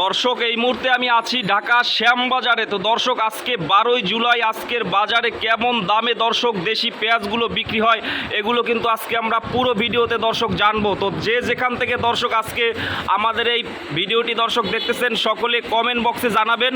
দর্শক, এই মুহূর্তে আমি আছি ঢাকা শ্যামবাজারে। তো দর্শক, আজকে বারোই জুলাই, আজকের বাজারে কেমন দামে দর্শক দেশি পেঁয়াজগুলো বিক্রি হয়, এগুলো কিন্তু আজকে আমরা পুরো ভিডিওতে দর্শক জানব। তো যে যেখান থেকে দর্শক আজকে আমাদের এই ভিডিওটি দর্শক দেখতেছেন, সকলে কমেন্ট বক্সে জানাবেন।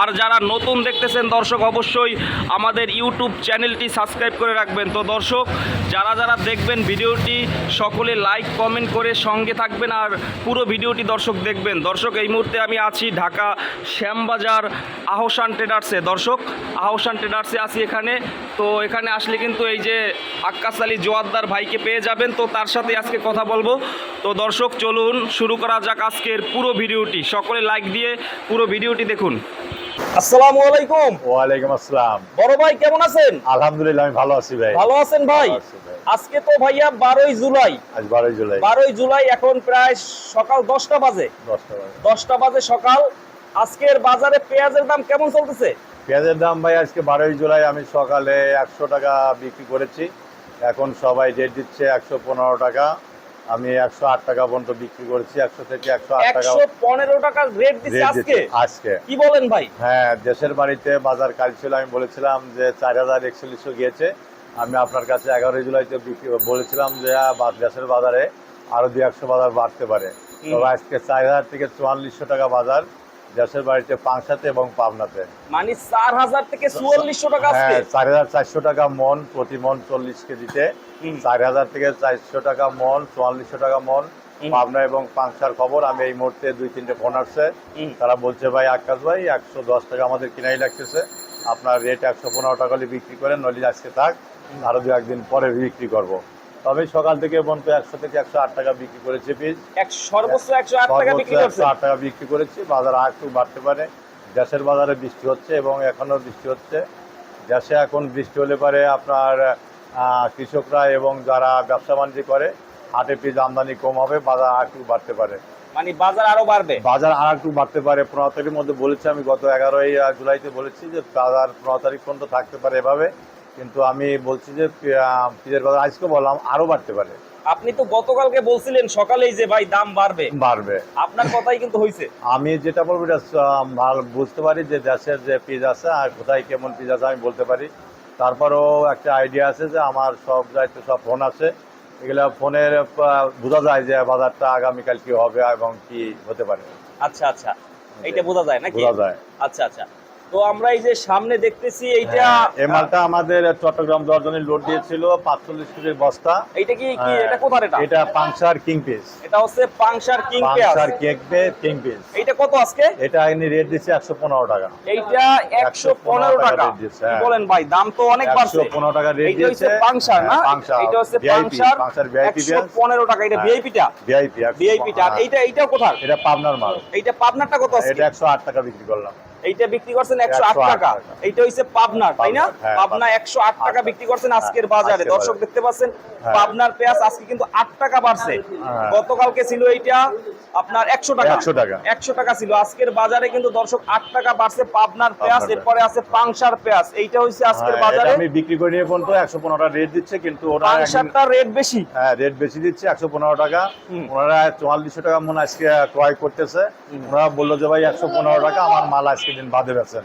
আর যারা নতুন দেখতেছেন দর্শক, অবশ্যই আমাদের ইউটিউব চ্যানেলটি সাবস্ক্রাইব করে রাখবেন। তো দর্শক, যারা যারা দেখবেন ভিডিওটি, সকলে লাইক কমেন্ট করে সঙ্গে থাকবেন আর পুরো ভিডিওটি দর্শক দেখবেন। দর্শক, এই মুহূর্তে আমি আছি ঢাকা শ্যামবাজার আহসান ট্রেডার্সে। দর্শক, আহসান ট্রেডার্সে আছি এখানে। তো এখানে আসলে কিন্তু এই যে আক্কাস আলী জোয়াদ্দার ভাইকে পেয়ে যাবেন। তো তার সাথে আজকে কথা বলব। তো দর্শক, চলুন শুরু করা যাক আজকের পুরো ভিডিওটি। সকলে লাইক দিয়ে পুরো ভিডিওটি দেখুন। আসসালামু আলাইকুম। ওয়ালাইকুম আসসালাম। বড় ভাই কেমন আছেন? আলহামদুলিল্লাহ আমি ভালো আছি ভাই। ভালো আছেন ভাই? ভাই। আজকে তো ভাইয়া বারোই জুলাই। আজ বারোই জুলাই। বারোই জুলাই এখন প্রায় সকাল দশটা বাজে। দশটা বাজে। দশটা বাজে সকাল। আজকের বাজারে পেঁয়াজের দাম কেমন চলতেছে? পেঁয়াজের দাম ভাই আজকে বারোই জুলাই আমি সকালে একশো টাকা বিক্রি করেছি। এখন সবাই রেট দিচ্ছে একশো পনেরো টাকা। আমি একশো আট টাকা পর্যন্ত বিক্রি করেছি একশো থেকে একশো আট টাকা পনেরো টাকা রেট দিচ্ছে আজকে? আজকে। কি বলেন ভাই? হ্যাঁ দেশের বাড়িতে বাজার কাজ ছিল আমি বলেছিলাম যে চার হাজার একচল্লিশশো গিয়েছে। আমি আপনার কাছে এগারোই জুলাইতে বিক্রি বলেছিলাম যে দেশের বাজারে আরও দুই একশো বাজার বাড়তে পারে। তবে আজকে চার হাজার থেকে চুয়াল্লিশশো টাকা বাজার দেশের বাড়িতে পাংশাতে এবং পাবনাতে। মানে চার হাজার থেকে চুয়াল্লিশশো টাকা হ্যাঁ চার হাজার চারশো টাকা মন প্রতি মন চল্লিশ কেজিতে। চার হাজার থেকে চারশো টাকা মন চুয়াল্লিশশো টাকা মন। পাবনা এবং পাংশার খবর আমি এই মুহূর্তে দুই তিনটে ফোন আসছে। তারা বলছে ভাই আকাশ ভাই একশো দশ টাকা আমাদের কিনাই লাগতেছে। আপনার রেট একশো পনেরো টাকা বিক্রি করেন নইলে আজকে থাক আরও দু একদিন পরে বিক্রি করব। তবে সকাল থেকে পর্যন্ত একশো থেকে একশো আট টাকা বিক্রি করেছে সর্বোচ্চ একশো আট টাকা বিক্রি করছে? একশো আট টাকা বিক্রি করেছি। বাজার আর একটু বাড়তে পারে। গ্যাসের বাজারে বৃষ্টি হচ্ছে এবং এখনও বৃষ্টি হচ্ছে। গ্যাসে এখন বৃষ্টি হলে পারে আপনার কৃষকরা এবং যারা ব্যবসা বাণিজ্য করে হাটে পিস আমদানি কম হবে বাজার আর একটু বাড়তে পারে। মানে বাজার আরও বাড়বে? বাজার আর একটু বাড়তে পারে। পনেরো তারিখের মধ্যে বলেছি আমি গত এগারোই জুলাইতে বলেছি যে বাজার পনেরো তারিখ পর্যন্ত থাকতে পারে এভাবে। কিন্তু আমি বলছি যে পিসের বাজার আজকে বললাম আরও বাড়তে পারে। আপনি তো গতকালকে বলছিলেন সকালেই যে ভাই দাম বাড়বে। বাড়বে। আপনার কথাই কিন্তু হয়েছে আমি যেটা বলব এটা ভালো বুঝতে পারি যে দেশের যে পিজ আছে আর কোথায় কেমন পিজ আছে আমি বলতে পারি। তারপরেও একটা আইডিয়া আছে যে আমার সব দায়িত্ব সব ফোন আছে। এগুলো ফোনের বোঝা যায় যে বাজারটা আগামীকাল কি হবে এবং কি হতে পারে। আচ্ছা আচ্ছা। এইটা বোঝা যায় নাকি? বোঝা যায়। আচ্ছা আচ্ছা। তো আমরা এই যে সামনে দেখতেছি এইটা হ্যাঁ, এই মালটা আমাদের চট্টগ্রাম দর্জনের লোড দিয়েছিল পাঁচচল্লিশ কেজির বস্তা। এইটা কি কি হ্যাঁ, এটা কোথার এটা? এটা পাংসার কিং পিস। এটা হচ্ছে পাংশার কিং পেঁয়াজ পাংসার কেক পে কিং পিস। এইটা কত আজকে? এটা রেট দিচ্ছে একশো পনেরো টাকা। এইটা 115 টাকা হ্যাঁ। বলেন ভাই দাম তো অনেক বাড়ছে। একশো পনেরো টাকা রেট এইটা হচ্ছে দিয়েছে। পাংশার না? পাংশার এইটা হচ্ছে পাংশার পাংশার ভিআইপি একশো পনেরো টাকা। এটা। ভিআইপিটা ভিআইপি ভিআইপিটা আর এইটা এইটাও কোথার? এটা পাবনার মাল। এইটা পাবনারটা কত আজকে? এটা একশো আট টাকা বিক্রি করলাম। এইটা বিক্রি করছেন একশো আট টাকা। এইটা হচ্ছে পাবনার তাই না? হ্যাঁ, পাবনা একশো আট টাকা বিক্রি করছেন আজকের হ্যাঁ, বাজারে দর্শক দেখতে পাচ্ছেন হ্যাঁ। পাবনার পেঁয়াজ আজকে কিন্তু আট টাকা বাড়ছে। গতকালকে ছিল এইটা আপনার একশো টাকা। 100 টাকা। একশো টাকা ছিল। আজকের বাজারে কিন্তু দর্শক আট টাকা বাড়ছে পাবনার পেঁয়াজ এরপরে আছে পাংশার পেঁয়াজ। এইটা হচ্ছে আজকের বাজারে। আমি বিক্রি করে নিয়ে পর্যন্ত একশো পনেরো টাকা রেট দিচ্ছে কিন্তু ওরা পাংশারটা রেট বেশি। হ্যাঁ রেট বেশি দিচ্ছে একশো পনেরো টাকা। ওনারা চুয়াল্লিশশো টাকা মনে আজকে ক্রয় করতেছে। ওনারা বলল যে ভাই একশো পনেরো টাকা আমার মাল আজকের দিন বাদে বেছেন।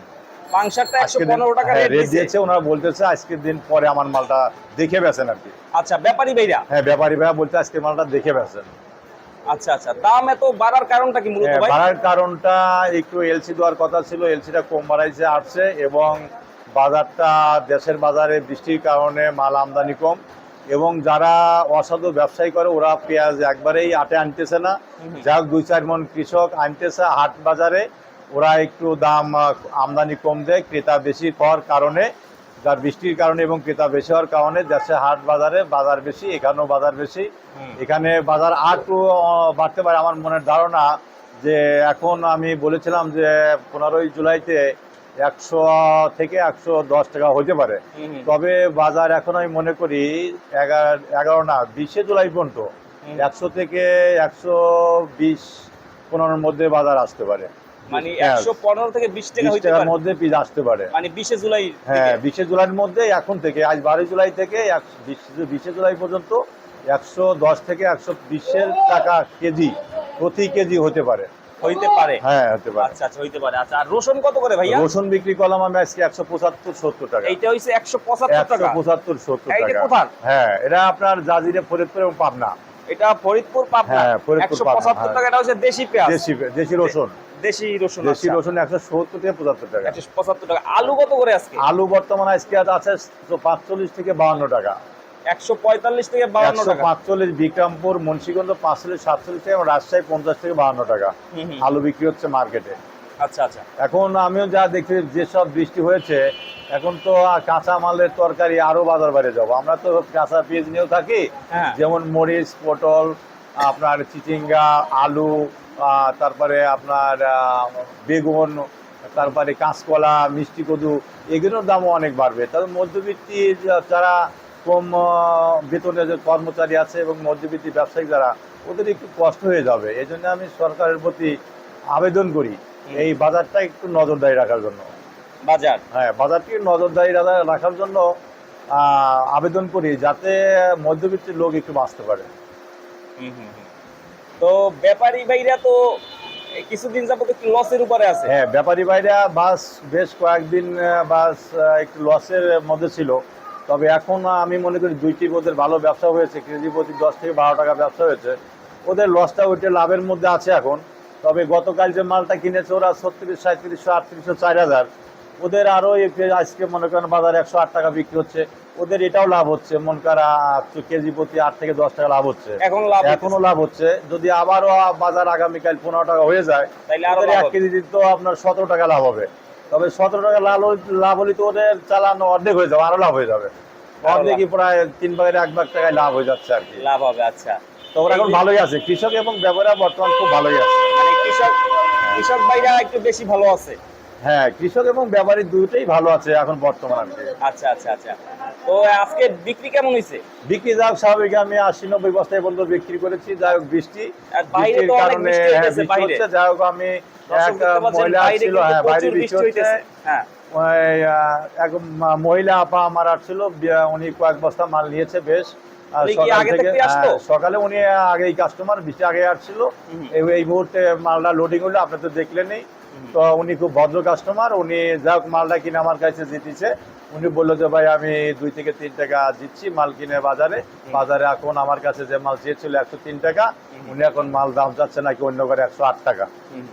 পাংশারটা একশো পনেরো টাকা হ্যাঁ, রেট রেট দিয়েছে। দিয়েছে ওনারা বলতেছে আজকের দিন পরে আমার মালটা দেখে বেছেন আর কি। আচ্ছা ব্যাপারী ভাইরা। হ্যাঁ ব্যাপারী ভাইয়া বলতে আজকে মালটা দেখে বেছেন। আচ্ছা আচ্ছা দাম এত বাড়ার কারণটা কি মূলত হ্যাঁ, ভাই? বাড়ার কারণটা একটু এলসি দেওয়ার কথা ছিল এলসিটা কম বাড়াইছে আসছে এবং বাজারটা দেশের বাজারে বৃষ্টির কারণে মাল আমদানি কম এবং যারা অসাধু ব্যবসায়ী করে ওরা পেঁয়াজ একবারেই আটে আনতেছে না। যাক দুই চার মন কৃষক আনতেছে হাট বাজারে ওরা একটু দাম আমদানি কম দেয় ক্রেতা বেশি হওয়ার কারণে যার বৃষ্টির কারণে এবং ক্রেতা বেশি হওয়ার কারণে দেশে হাট বাজারে বাজার বেশি এখানেও বাজার বেশি। এখানে বাজার আর একটু বাড়তে পারে আমার মনের ধারণা যে এখন আমি বলেছিলাম যে পনেরোই জুলাইতে একশো থেকে একশো দশ টাকা হতে পারে। তবে বাজার এখন আমি মনে করি এগারো এগারো না বিশে জুলাই পর্যন্ত একশো থেকে একশো বিশ পনেরোর মধ্যে বাজার আসতে পারে। মানে হ্যাঁ, একশো পনেরো থেকে বিশ টাকা হইতে টাকার পারে। মধ্যে পিস আসতে পারে। মানে বিশে জুলাই হ্যাঁ মধ্যে এখন থেকে আজ বারোই জুলাই থেকে এক- বিশ- বিশে জুলাই পর্যন্ত একশো দশ থেকে একশো বিশের টাকা কেজি প্রতি কেজি হতে পারে। হইতে পারে। হ্যাঁ হতে পারে। আচ্ছা আচ্ছা হইতে পারে। আচ্ছা আর রসুন কত করে ভাইয়া? রসুন বিক্রি করলাম আজকে একশো পঁচাত্তর সত্তর টাকা। এইটা হইছে টাকা। পঁচাত্তর সত্তর এইটা টাকা। হ্যাঁ এটা আপনার জাজিরে ফরিদপুর এবং পাবনা। এটা ফরিদপুর পাবনা। হ্যাঁ, ফরিদপুর, পাবনা, হ্যাঁ। টাকা এটা হচ্ছে দেশি পেঁয়াজ। দেশি দেশি রসুন। দেশি রসুন দেশি আচ্ছা। রসুন একশো সত্তর থেকে পঁচাত্তর টাকা। একশো পঁচাত্তর টাকা। আলু কত করে আজকে? আলু বর্তমানে আজকে আছে পাঁচচল্লিশ থেকে বাহান্ন টাকা। একশো পঁয়তাল্লিশ থেকে একশো টাকা। পাঁচচল্লিশ বিক্রমপুর মুন্সিগঞ্জ পাঁচচল্লিশ সাতচল্লিশ থেকে রাজশাহী পঞ্চাশ থেকে বাহান্ন টাকা। আলু বিক্রি হচ্ছে মার্কেটে। আচ্ছা আচ্ছা। এখন আমিও যা দেখি যেসব বৃষ্টি হয়েছে এখন তো কাঁচা মালের তরকারি আরও বাজার বাইরে যাব। আমরা তো কাঁচা পেঁয়াজ নিয়েও থাকি হ্যাঁ। যেমন মরিচ পটল আপনার চিচিঙ্গা আলু তারপরে আপনার বেগুন তারপরে কাঁচকলা মিষ্টি কদু এগুলোর দামও অনেক বাড়বে। তবে মধ্যবিত্তি যারা কম আহ, বেতনের যে কর্মচারী আছে এবং মধ্যবিত্তি ব্যবসায়ী যারা ওদের একটু কষ্ট হয়ে যাবে। এই জন্য আমি সরকারের প্রতি আবেদন করি এই বাজারটা একটু নজরদারি রাখার জন্য। বাজার? হ্যাঁ বাজারটিকে নজরদারি রাখার জন্য আবেদন করি যাতে মধ্যবিত্ত লোক একটু বাঁচতে পারে। হুম, হুম। তো ব্যাপারী ভাইরা তো কিছুদিন যাবত একটু লসের উপরে আছে। হ্যাঁ ব্যাপারী ভাইরা বাস বেশ কয়েকদিন বাস একটু লসের মধ্যে ছিল। তবে এখন আমি মনে করি দুইটি ওদের ভালো ব্যবসা হয়েছে, কেজি প্রতি দশ থেকে বারো টাকা ব্যবসা হয়েছে। ওদের লসটা ওইটা লাভের মধ্যে আছে এখন। তবে গতকাল যে মালটা কিনেছে ওরা ছত্রিশ সাঁত্রিশশো আটত্রিশশো, চার হাজার। ওদের আরও আজকে মনে করেন বাজারে একশো আট টাকা বিক্রি হচ্ছে। ওদের এটাও লাভ হচ্ছে। মন করা কেজি প্রতি আট থেকে দশ টাকা লাভ হচ্ছে। এখন লাভ এখনও লাভ হচ্ছে। যদি আবারও বাজার আগামীকাল পনেরো টাকা হয়ে যায় লাভ এক। কেজি তো আপনার সতেরো টাকা লাভ হবে। তবে সতেরো টাকা লাভ লাভ হলে তো ওদের চালানো অর্ধেক হয়ে যাবে আরও লাভ হয়ে যাবে। অর্ধেকই প্রায় তিন ভাগের এক ভাগ টাকায় লাভ হয়ে যাচ্ছে আর কি। লাভ হবে আচ্ছা। তো ওরা এখন ভালোই আছে। কৃষক এবং বর্তমান খুব ভালোই আছে। মানে কৃষক কৃষক ভাইরা একটু বেশি ভালো আছে। হ্যাঁ কৃষক এবং ব্যাপারী দুটোই ভালো আছে এখন বর্তমান আচ্ছা আচ্ছা আচ্ছা। তো আজকে বিক্রি কেমন হয়েছে বিক্রি যাক স্বাভাবিক আমি আশি নব্বই বস্তায় বিক্রি করেছি যাই হোক বৃষ্টি। বৃষ্টির কারণে বৃষ্টি হ্যাঁ, যাই হোক আমি এক মহিলা হ্যাঁ হ্যাঁ। এক মহিলা আপা আমার আসছিল উনি কয়েক বস্তা মাল নিয়েছে বেশ। উনি আগে সকালে উনি আগেই কাস্টমার বৃষ্টি আগে আসছিল এই মুহূর্তে মালটা লোডিং হলো আপনি তো দেখলেনই। তো উনি খুব ভদ্র কাস্টমার উনি যা হোক মালটা কিনে আমার কাছে জিতেছে। উনি বলল যে ভাই আমি দুই থেকে তিন টাকা দিচ্ছি মাল কিনে বাজারে। বাজারে এখন আমার কাছে যে মাল চেয়েছিল একশো তিন টাকা উনি এখন মাল দাম যাচ্ছে নাকি অন্য করে একশো আট টাকা।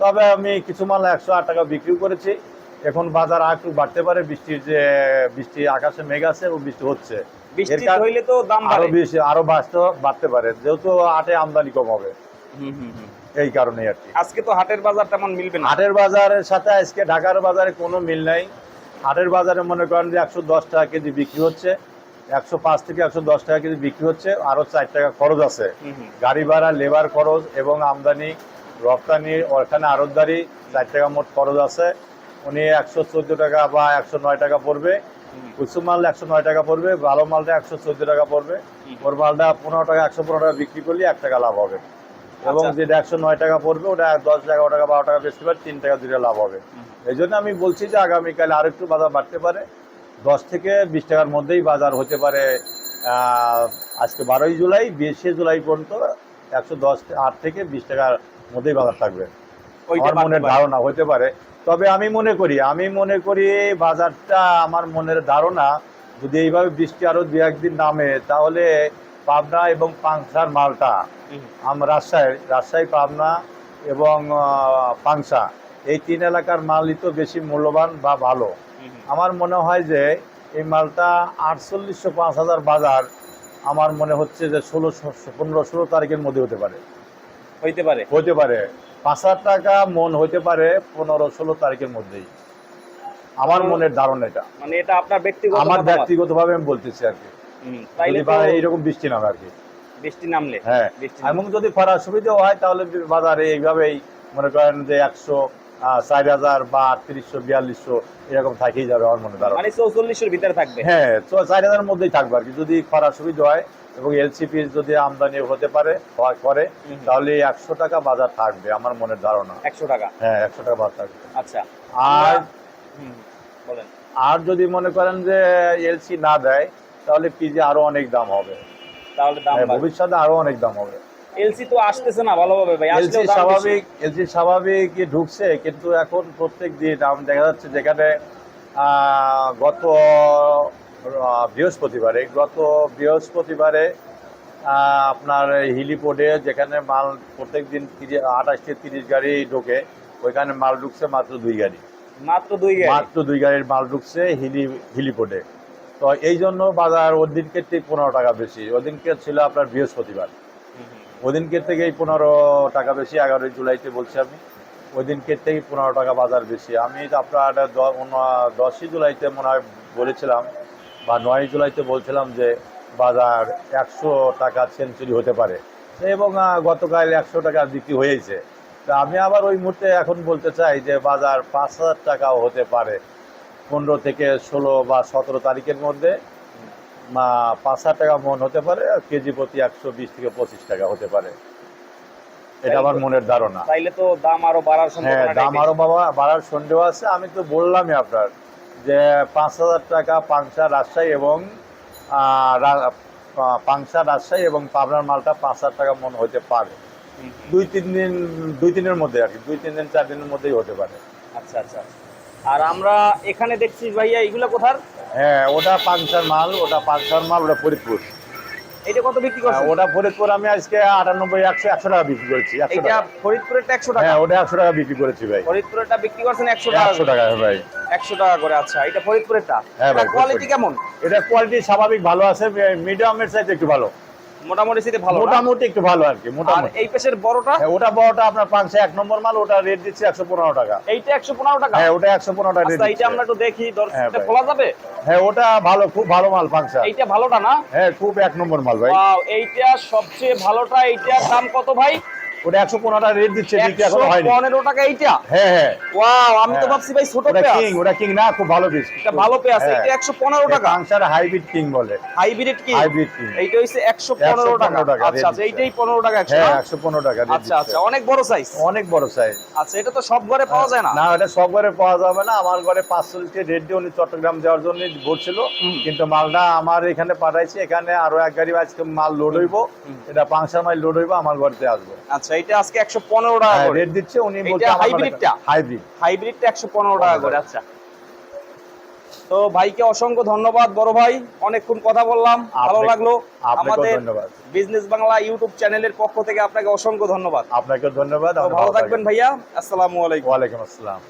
তবে আমি কিছু মাল একশো আট টাকা বিক্রি করেছি। এখন বাজার আর একটু বাড়তে পারে বৃষ্টির যে বৃষ্টি আকাশে মেঘ আছে ও বৃষ্টি হচ্ছে। আরও বেশি আরও বাড়তে বাড়তে পারে। যেহেতু আটে আমদানি কম হবে। এই কারণে আর কি। আজকে তো হাটের বাজার তেমন মিলবে না। হাটের বাজারের সাথে আজকে ঢাকার বাজারে কোনো মিল নাই। হাটের বাজারে মনে করেন যে একশো দশ টাকা কেজি বিক্রি হচ্ছে একশো পাঁচ থেকে একশো দশ টাকা কেজি বিক্রি হচ্ছে আরও চার টাকা খরচ আছে। গাড়ি ভাড়া লেবার খরচ এবং আমদানি রপ্তানি ওখানে আড়তদারি চার টাকা মোট খরচ আছে। উনি একশো চোদ্দ টাকা বা একশো নয় টাকা পড়বে। কুসুম মাল একশো নয় টাকা পড়বে ভালো মালটা একশো চোদ্দ টাকা পড়বে। ওর মালটা পনেরো টাকা একশো পনেরো টাকা বিক্রি করলে এক টাকা লাভ হবে। এবং আচ্ছা। যেটা একশো নয় টাকা পড়বে ওটা দশ এগারো টাকা বারো টাকা বেশি পারে তিন টাকা দুটা লাভ হবে। এই জন্য আমি বলছি যে আগামীকাল আর একটু বাজার বাড়তে পারে। দশ থেকে বিশ টাকার মধ্যেই বাজার হতে পারে আজকে বারোই জুলাই বিশে জুলাই পর্যন্ত একশো দশ আট থেকে বিশ টাকার মধ্যেই বাজার থাকবে। মনের ধারণা হতে পারে। তবে আমি মনে করি আমি মনে করি বাজারটা আমার মনের ধারণা যদি এইভাবে বৃষ্টি আরও দু একদিন নামে তাহলে পাবনা এবং পাংসার মালটা আম রাজশাহী রাজশাহী পাবনা এবং পাংশা এই তিন এলাকার মালই তো বেশি মূল্যবান বা ভালো। আমার মনে হয় যে এই মালটা আটচল্লিশশো পাঁচ হাজার বাজার আমার মনে হচ্ছে যে ষোলোশো পনেরো ষোলো তারিখের মধ্যে হতে পারে। হইতে পারে। হতে পারে। পাঁচ হাজার টাকা মন হতে পারে পনেরো ষোলো তারিখের মধ্যেই। আমার আমার- মনের ধারণা এটা। মানে এটা আপনার ব্যক্তিগত আমার। ব্যক্তিগতভাবে আমি বলতেছি আর কি। এইরকম বৃষ্টি নামে আর কি। বৃষ্টি নামলে হ্যাঁ। এবং যদি খরা সুবিধা হয় তাহলে বাজারে এইভাবেই মনে করেন যে একশো চার হাজার বা আটত্রিশশো বিয়াল্লিশশো এরকম থাকেই যাবে আমার মনে ধারণা মানে চৌচল্লিশের ভিতরে থাকবে। হ্যাঁ চার হাজারের মধ্যেই থাকবে আর কি। যদি খরা সুবিধা হয় এবং এলসিপি যদি আমদানি হতে পারে হয় করে তাহলে একশো টাকা বাজার থাকবে আমার মনের ধারণা। একশো টাকা? হ্যাঁ একশো টাকা বাজার থাকবে। আচ্ছা। আর বলেন। আর যদি মনে করেন যে এলসি না দেয় তাহলে পিজি আরও অনেক দাম হবে। তাহলে দাম হ্যাঁ, ভবিষ্যতে আরও অনেক দাম হবে। এলসি তো আসতেছে না ভালোভাবে ভাই এলসি দাম। স্বাভাবিক এলসি স্বাভাবিক ঢুকছে কিন্তু এখন প্রত্যেক দিন আম দেখা যাচ্ছে যেখানে গত বৃহস্পতিবারে গত বৃহস্পতিবারে আপনার হিলিপোর্টে যেখানে মাল প্রত্যেক দিন আঠাশ থেকে তিরিশ গাড়ি ঢোকে ওইখানে মাল ঢুকছে মাত্র দুই গাড়ি। মাত্র দুই গাড়ি? মাত্র দুই গাড়ির মাল ঢুকছে হিলি হিলিপোর্টে। তো এই জন্য বাজার ওর দিনকে থেকে পনেরো টাকা বেশি। ওদিনকে ছিল আপনার বৃহস্পতিবার। ওদিনকে থেকে এই পনেরো টাকা বেশি, এগারোই জুলাইতে বলছি আমি। ওই দিনকে থেকে পনেরো টাকা বাজার বেশি। আমি আপনার দশই জুলাইতে মনে হয় বলেছিলাম বা নয় জুলাইতে বলছিলাম যে বাজার একশো টাকা সেঞ্চুরি হতে পারে। এবং গতকাল একশো টাকা বিক্রি হয়েছে। তা আমি আবার ওই মুহূর্তে এখন বলতে চাই যে বাজার পাঁচ হাজার টাকাও হতে পারে। পনেরো থেকে ষোলো বা সতেরো তারিখের মধ্যে মা পাঁচ হাজার টাকা মন হতে পারে আর কেজি প্রতি একশো বিশ থেকে পঁচিশ টাকা হতে পারে। এটা আমার মনের ধারণা। তাইলে তো দাম আরও বাড়ার হ্যাঁ দাম আরও বাবা বাড়ার সন্দেহ আছে। আমি তো বললামই আপনার যে পাঁচ হাজার টাকা পাংশা রাজশাহী এবং পাংশা রাজশাহী এবং পাবনার মালটা পাঁচ হাজার টাকা মন হতে পারে। দুই তিন দিন দুই দিনের মধ্যে আর কি দুই তিন দিন চার দিনের মধ্যেই হতে পারে। আচ্ছা আচ্ছা। আর আমরা এখানে দেখছি ভাইয়া এগুলা কোথার? হ্যাঁ ওটা পাংশার মাল ওটা পাংশার মাল ওটা ফরিদপুর। এটা কত বিক্রি হ্যাঁ, করছেন? ওটা ফরিদপুর আমি আজকে আটানব্বই একশো একশো টাকা বিক্রি করেছি এটা ফরিদপুরেরটা একশো টাকা? হ্যাঁ ওটা একশো টাকা বিক্রি করেছি ভাই। ফরিদপুরেরটা বিক্রি করছেন একশো টাকা? একশো টাকা হ্যাঁ ভাই। একশো টাকা করে আচ্ছা এটা ফরিদপুরেরটা? হ্যাঁ ভাই, কোয়ালিটি কেমন? এটা কোয়ালিটি স্বাভাবিক ভালো আছে মিডিয়ামের চাইতে একটু ভালো। মোটামুটি সেটা ভালো মোটামুটি একটু ভালো আর কি আর মোটামুটি। এই পেশের বড়টা? হ্যাঁ, ওটা বড়টা আপনার এক নম্বর মাল ওটা রেট দিচ্ছে একশো পনেরো টাকা। এইটা একশো পনেরো টাকা? হ্যাঁ ওটা একশো পনেরো টাকা রেট আচ্ছা এইটা আমরা একটু দেখি হ্যাঁ, দর্শকটা খোলা যাবে? হ্যাঁ ওটা ভালো খুব ভালো মাল পাংশা এইটা ভালোটা না? হ্যাঁ খুব এক নম্বর মাল ভাই। ওয়াও এইটা সবচেয়ে ভালোটা এইটার দাম কত ভাই? ওটা টাকা রেট দিচ্ছে এখনও হয়নি। টাকা এইটা? হ্যাঁ হ্যাঁ। ওয়াও আমি তো হ্যাঁ। ভাবছি ভাই ছোট পেঁয়াজ। কিং ওটা কিং না খুব ভালো এটা ভালো পেঁয়াজ এটা একশো পনেরো টাকা পাংশার হাইব্রিড কিং বলে। হাইব্রিড কি হাইব্রিড কিং এইটা 115 টাকা আচ্ছা আচ্ছা এইটাই পনেরো টাকা হ্যাঁ টাকা আচ্ছা আচ্ছা অনেক বড় সাইজ অনেক বড় সাইজ আচ্ছা এটা তো সব ঘরে পাওয়া যায় না? না এটা সব ঘরে পাওয়া যাবে না। আমার ঘরে পাঁচচল্লিশটি রেট দিয়ে উনি চট্টগ্রাম যাওয়ার জন্য বলছিল। কিন্তু মালটা আমার এখানে পাঠাইছি। এখানে আরও এক গাড়ি আজকে মাল লোড হইব। এটা পাংশার মাল লোড হইব আমার ঘরতে আসবে। আচ্ছা এটা আজকে একশো পনেরো টাকা করে। রেট দিচ্ছে উনি বলছে hybrid হাইব্রিড হাইব্রিডটা একশো পনেরো টাকা করে আচ্ছা। তো ভাইকে অসংখ্য ধন্যবাদ বড় ভাই অনেকক্ষণ কথা বললাম ভালো লাগল। আমাদের বিজনেস বাংলা ইউটিউব চ্যানেলের পক্ষ থেকে আপনাকে অসংখ্য ধন্যবাদ। আপনাকে ধন্যবাদ ভালো থাকবেন ভাইয়া আসসালামু আলাইকুম। ওয়ালাইকুম আসসালাম।